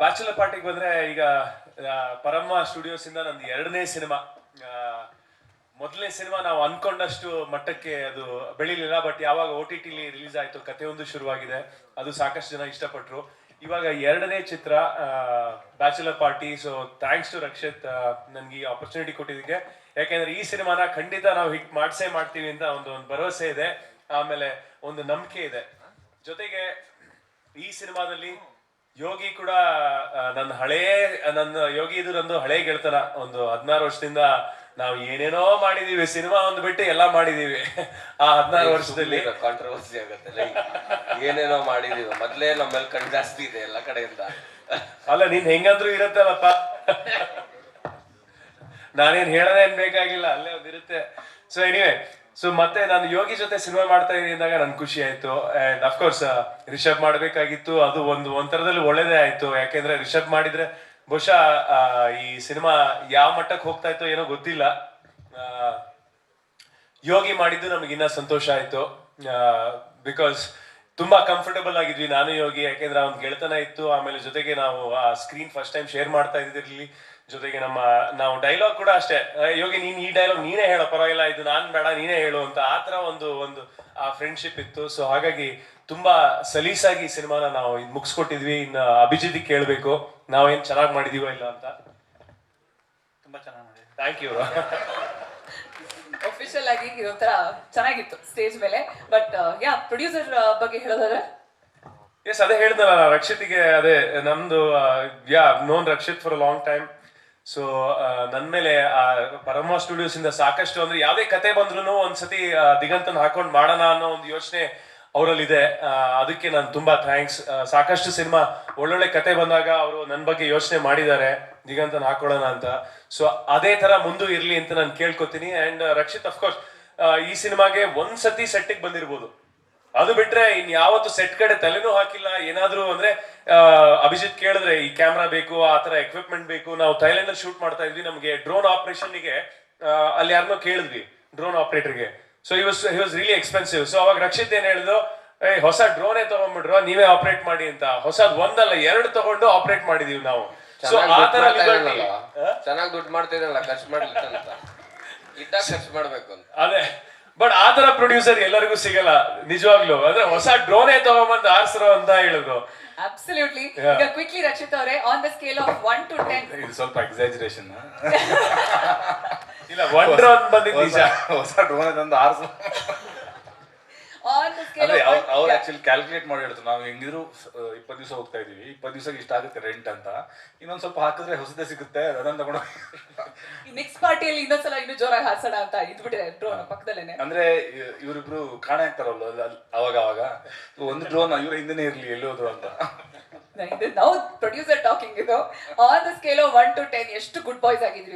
Bachelor ಪಾರ್ಟಿಗೆ ಬಂದ್ರೆ ಈಗ ಪರಮ್ಮ ಸ್ಟುಡಿಯೋಸ್ ಇಂದ ನಂದು ಎರಡನೇ ಸಿನಿಮಾ. ಮೊದಲನೇ ಸಿನಿಮಾ ನಾವು ಅನ್ಕೊಂಡಷ್ಟು ಮಟ್ಟಕ್ಕೆ ಅದು ಬೆಳಿಲಿಲ್ಲ ಬಟ್ ಯಾವಾಗ ಓ ಟಿ ಟಿಲಿ ರಿಲೀಸ್ ಆಯ್ತು, ಕತೆ ಒಂದು ಶುರುವಾಗಿದೆ. ಅದು ಸಾಕಷ್ಟು ಜನ ಇಷ್ಟಪಟ್ರು. ಇವಾಗ ಎರಡನೇ ಚಿತ್ರ bachelor party so thanks to Rakshit ನನ್ಗೆ ಈ ಆಪರ್ಚುನಿಟಿ ಕೊಟ್ಟಿದ್ದಕ್ಕೆ. ಯಾಕೆಂದ್ರೆ ಈ ಸಿನಿಮಾನ ಖಂಡಿತ ನಾವು ಹಿಟ್ ಮಾಡ್ಸೇ ಮಾಡ್ತೀವಿ ಅಂತ ಒಂದು ಒಂದು ಭರವಸೆ ಇದೆ. ಆಮೇಲೆ ಒಂದು ನಂಬಿಕೆ ಇದೆ. ಜೊತೆಗೆ ಈ ಸಿನಿಮಾದಲ್ಲಿ ಯೋಗಿ ಕೂಡ ನನ್ನ ಹಳೇ ನನ್ನ ಯೋಗಿ ಇದು ನಂದು ಹಳೇ ಗೆಳ್ತನ. ಒಂದು ಹದಿನಾರು ವರ್ಷದಿಂದ ನಾವು ಏನೇನೋ ಮಾಡಿದೀವಿ ಸಿನಿಮಾ ಒಂದು ಬಿಟ್ಟು ಎಲ್ಲ ಮಾಡಿದೀವಿ. ಆ ಹದಿನಾರು ವರ್ಷದಲ್ಲಿ. ಕಾಂಟ್ರವರ್ಸಿ ಆಗುತ್ತೆ ಏನೇನೋ ಮಾಡಿದೀವಿ. ಮೊದ್ಲೇ ನಮ್ಮಲ್ಲಿ ಕಣ್ ಜಾಸ್ತಿ ಇದೆ ಎಲ್ಲ ಕಡೆಯಿಂದ. ಅಲ್ಲ ನೀನ್ ಹೆಂಗಂದ್ರು ಇರತ್ತಲ್ಲಪ್ಪ. ನಾನೇನ್ ಹೇಳದೇನ್ ಬೇಕಾಗಿಲ್ಲ ಅಲ್ಲೇ ಒಂದಿರುತ್ತೆ. ಸೊ ಎನಿವೆ ಸೊ ಮತ್ತೆ ನಾನು ಯೋಗಿ ಜೊತೆ ಸಿನಿಮಾ ಮಾಡ್ತಾ ಇದ್ದೀನಿ ಅಂದಾಗ ನನ್ ಖುಷಿ ಆಯ್ತು. ಅಂಡ್ ಅಫ್ಕೋರ್ಸ್ ರಿಷಬ್ ಮಾಡ್ಬೇಕಾಗಿತ್ತು. ಅದು ಒಂದು ಒಂಥರದಲ್ಲಿ ಒಳ್ಳೇದೇ ಆಯ್ತು. ಯಾಕೆಂದ್ರೆ ರಿಷಬ್ ಮಾಡಿದ್ರೆ ಬಹುಶಃ ಈ ಸಿನಿಮಾ ಯಾವ ಮಟ್ಟಕ್ಕೆ ಹೋಗ್ತಾ ಇತ್ತೋ ಏನೋ ಗೊತ್ತಿಲ್ಲ. ಯೋಗಿ ಮಾಡಿದ್ದು ನಮಗೆ ಇನ್ನ ಸಂತೋಷ ಆಯ್ತು. ಬಿಕಾಸ್ ತುಂಬಾ ಕಂಫರ್ಟಬಲ್ ಆಗಿದ್ವಿ. ನಾನು ಯೋಗಿ ಯಾಕೆಂದ್ರೆ ಅವ್ನ ಗೆಳೆತನ ಇತ್ತು. ಆಮೇಲೆ ಜೊತೆಗೆ ನಾವು ಆ ಸ್ಕ್ರೀನ್ ಫಸ್ಟ್ ಟೈಮ್ ಶೇರ್ ಮಾಡ್ತಾ ಇದ್ದಿರ್ಲಿ ಜೊತೆಗೆ ನಮ್ಮ, ನಾವು ಡೈಲಾಗ್ ಕೂಡ ಅಷ್ಟೇ. ಯೋಗಿ, ನೀನ್ ಈ ಡೈಲಾಗ್ ನೀನೇ ಹೇಳೋ. ಪರವಾಗಿಲ್ಲ, ಇದು ನಾನ್ ಬೇಡ, ನೀನೇ ಹೇಳು ಅಂತ ಆ ತರ ಒಂದು ಒಂದು, ಆ ಫ್ರೆಂಡ್ಶಿಪ್ ಇತ್ತು. ಸೊ ಹಾಗಾಗಿ ತುಂಬಾ ಸಲೀಸಾಗಿ ಸಿನಿಮಾನ ನಾವು ಮುಗಿಸ್ಕೊಟ್ಟಿದ್ವಿ. ಇನ್ನ ಅಭಿಜಿತ್ ಕೇಳ್ಬೇಕು. ನಾವೇನ್ ಚೆನ್ನಾಗಿ ಮಾಡಿದೀವೋ ಇಲ್ಲ ಅಂತ. ತುಂಬಾ ಚೆನ್ನಾಗಿ ಮಾಡಿದೆ ಥ್ಯಾಂಕ್ ಯು ಅಫಿಷಿಯಲ್ ಆಗಿ ಇದೊಂಥರ ಚೆನ್ನಾಗಿತ್ತು ಸ್ಟೇಜ್ ಮೇಲೆ. ಬಟ್ ಯಾ ಪ್ರೊಡ್ಯೂಸರ್ ಬಗ್ಗೆ ಹೇಳೋದಾದ್ರೆ? ಎಸ್ ಅದೇ ಹೇಳ್ದಲ್ಲ ನಾನು ರಕ್ಷಿತ್ಗೆ ಅದೇ ನಮ್ದು yeah known Rakshit for long time so ನನ್ನ ಮೇಲೆ ಆ, ಪರಮ ಸ್ಟುಡಿಯೋಸ್ ಇಂದ ಸಾಕಷ್ಟು ಅಂದ್ರೆ ಯಾವ್ದೇ ಕತೆ ಬಂದ್ರು ಒಂದ್ಸತಿ ದಿಗಂತನ್ ಹಾಕೊಂಡ್ ಮಾಡೋಣ ಅನ್ನೋ ಒಂದು ಯೋಚನೆ ಅವರಲ್ಲಿದೆ. ಅದಕ್ಕೆ ನಾನು ತುಂಬಾ ಥ್ಯಾಂಕ್ಸ್ ಸಾಕಷ್ಟು ಸಿನಿಮಾ, ಒಳ್ಳೊಳ್ಳೆ ಕತೆ ಬಂದಾಗ ಅವರು ನನ್ನ ಬಗ್ಗೆ ಯೋಚನೆ ಮಾಡಿದ್ದಾರೆ. ದಿಗಂತನ ಹಾಕೊಳ್ಳೋಣ ಅಂತ. ಸೊ ಅದೇ ತರ ಮುಂದೂ ಇರ್ಲಿ ಅಂತ ನಾನು ಕೇಳ್ಕೊತೀನಿ. ಅಂಡ್ ರಕ್ಷಿತ್ ಅಫ್ಕೋರ್ಸ್ ಈ ಸಿನಿಮಾಗೆ ಒಂದ್ಸತಿ ಸೆಟ್ಟಿಗೆ ಬಂದಿರ್ಬೋದು. ಅದು ಬಿಟ್ರೆ ಇನ್ ಯಾವತ್ತು ಸೆಟ್ ಕಡೆ ತಲೆನೂ ಹಾಕಿಲ್ಲ. ಏನಾದ್ರೂ ಅಂದ್ರೆ ಅಭಿಜಿತ್ ಕೇಳಿದ್ರೆ ಈ ಕ್ಯಾಮ್ರಾ ಬೇಕು, ಆ ತರ ಎಕ್ವಿಪ್ಮೆಂಟ್ ಬೇಕು. ನಾವು ಥೈಲ್ಯಾಂಡ್ ಅಲ್ಲಿ ಶೂಟ್ ಮಾಡ್ತಾ ಇದ್ವಿ ನಮಗೆ. ಡ್ರೋನ್ ಆಪರೇಷನ್ಗೆ ಅಲ್ಲಿ ಯಾರನ್ನೋ ಕೇಳಿದ್ವಿ. ಡ್ರೋನ್ ಆಪರೇಟರ್ಗೆ ಸೊ ಈ was he was really expensive so ಅವಾಗ ರಕ್ಷಿತ್ ಏನ್ ಹೇಳಿದ್ರು ಏ ಹೊಸ ಡ್ರೋನೇ ತಗೊಂಡ್ಬಿಟ್ರು ನೀವೇ ಆಪರೇಟ್ ಮಾಡಿ ಅಂತ. ಹೊಸದ್ ಒಂದಲ್ಲ ಎರಡು ತಗೊಂಡು ಆಪರೇಟ್ ಮಾಡಿದೀವಿ ನಾವು. ಸೊ ಆ ತರ? ಚೆನ್ನಾಗಿ ದುಡ್ಡು ಮಾಡ್ತಿದ್ದಾನಲ್ಲ ಖರ್ಚು ಮಾಡ್ಲಿಕ್ಕೆ ಅಂತ. ಖರ್ಚು ಮಾಡ್ಬೇಕು ಅಂತ. ಅದೇ. ಬಟ್ ಆ ತರ ಪ್ರೊಡ್ಯೂಸರ್ ಎಲ್ಲರಿಗೂ ಸಿಗಲ್ಲ ನಿಜವಾಗ್ಲು. ಅಂದ್ರೆ ಹೊಸ ಡ್ರೋನೇ ತಗೊಂಬಂದು ಆರ್ಸರು ಅಂತ ಹೇಳಿದ್ರು. Absolutely Yeah. ಈಗ ಕ್ವಿಕ್ಲಿ ರಕ್ಷಿತ್ ಅವರೇ on the scale of one to ten ಇದು ಸ್ವಲ್ಪ ಎಕ್ಸಾಜರೇಷನ್ ಇಲ್ಲ ಒನ್ ಡ್ರೋನ್ ಬಂದಿದ್ ನಿಜ. ಹೊಸ ಡ್ರೋನ್ ತಂದು ಆರ್ಸು ಅಂದ್ರೆ ಅವ್ರು ಆಕ್ಚುಲಿ ಕ್ಯಾಲ್ಕುಲೇಟ್ ಮಾಡಿ ಹೇಳ್ತಾರೆ. ನಾವು ಹೆಂಗಿದ್ರು ಇಪ್ಪತ್ತು ದಿವಸ ಹೋಗ್ತಾ ಇದೀವಿ ಇಪ್ಪತ್ತು ದಿವಸಕ್ಕೆ ಇಷ್ಟ ಆಗುತ್ತೆ ರೆಂಟ್ ಅಂತ. ಇನ್ನೊಂದ್ ಸ್ವಲ್ಪ ಹಾಕಿದ್ರೆ ಹೊಸದೇ ಸಿಗುತ್ತೆ. ಅದನ್ನ ತಗೊಂಡು ನೆಕ್ಸ್ಟ್ ಪಾರ್ಟಿಯಲ್ಲಿ ಇನ್ನೊಂದ್ಸಲ ಇನ್ನು ಜೋರಾಗಿ ಹಾರ್ಸೋಣ ಅಂತ ಇದ್ಬಿಟ್ಟಿದೆ ಡ್ರೋನ್ ಪಕ್ಕದಲ್ಲೇನೆ. ಅಂದ್ರೆ ಇವ್ರಿಬ್ರು ಕಾಣೆ ಆಗ್ತಾರಲ್ಲ ಅವಾಗ ಅವಾಗ? ಒಂದು ಡ್ರೋನ್ ಇವ್ರ ಹಿಂದೆನೇ ಇರ್ಲಿ ಎಲ್ಲೋದ್ರು ಅಂತ. ಇದು ನಾವು ಪ್ರೊಡ್ಯೂಸರ್ ಟಾಕಿಂಗ್ ಇದು. On the scale one to ten ಎಷ್ಟು ಗುಡ್ ಬಾಯ್ಸ್ ಆಗಿದ್ರಿ.